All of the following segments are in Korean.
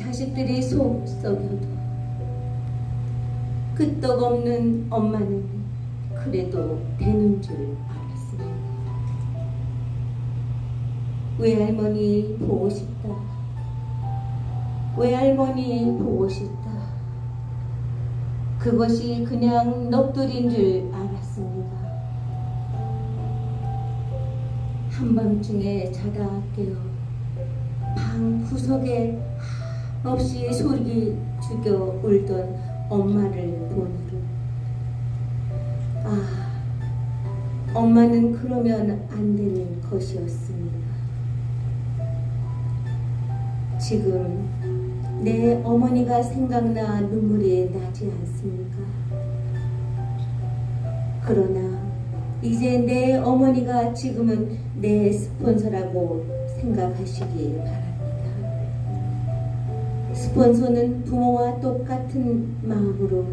자식들이 속 썩여도 끄떡 없는 엄마는 그래도 되는 줄 알았습니다. 외할머니 보고 싶다. 외할머니 보고 싶다. 그것이 그냥 넋두리인 줄 알았습니다. 한밤중에 자다 깨어 방 구석에 없이 소리 죽여 울던 엄마를 보느라 아 엄마는 그러면 안 되는 것이었습니다. 지금 내 어머니가 생각나 눈물이 나지 않습니까? 그러나 이제 내 어머니가 지금은 내 스폰서라고 생각하시기 바랍니다. 스폰서는 부모와 똑같은 마음으로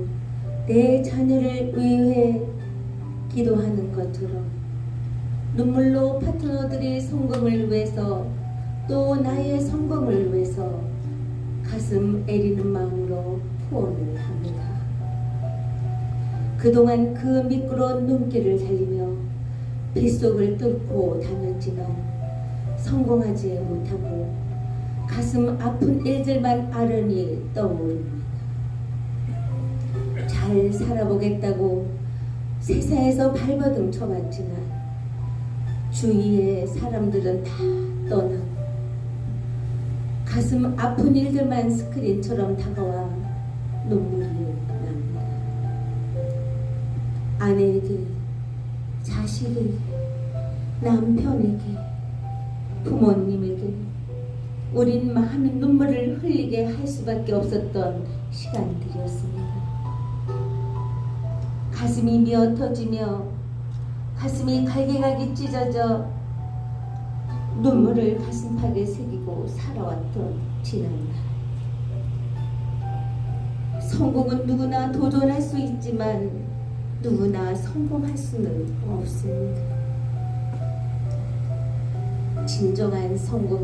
내 자녀를 위해 기도하는 것처럼 눈물로 파트너들이 성공을 위해서 또 나의 성공을 위해서 가슴 애리는 마음으로 후원을 합니다. 그동안 그 미끄러운 눈길을 달리며 빗속을 뚫고 다녔지만 성공하지 못하고 가슴 아픈 일들만 아련히 떠오릅니다. 잘 살아보겠다고 세상에서 발버둥 쳐봤지만 주위의 사람들은 다 떠나고 가슴 아픈 일들만 스크린처럼 다가와 눈물이 납니다. 아내에게, 자식에게, 남편에게, 부모님에게 우린 많은 눈물을 흘리게 할 수밖에 없었던 시간들이었습니다. 가슴이 미어 터지며 가슴이 갈기갈기 찢어져 눈물을 가슴팍에 새기고 살아왔던 지난날. 성공은 누구나 도전할 수 있지만 누구나 성공할 수는 없습니다. 진정한 성공.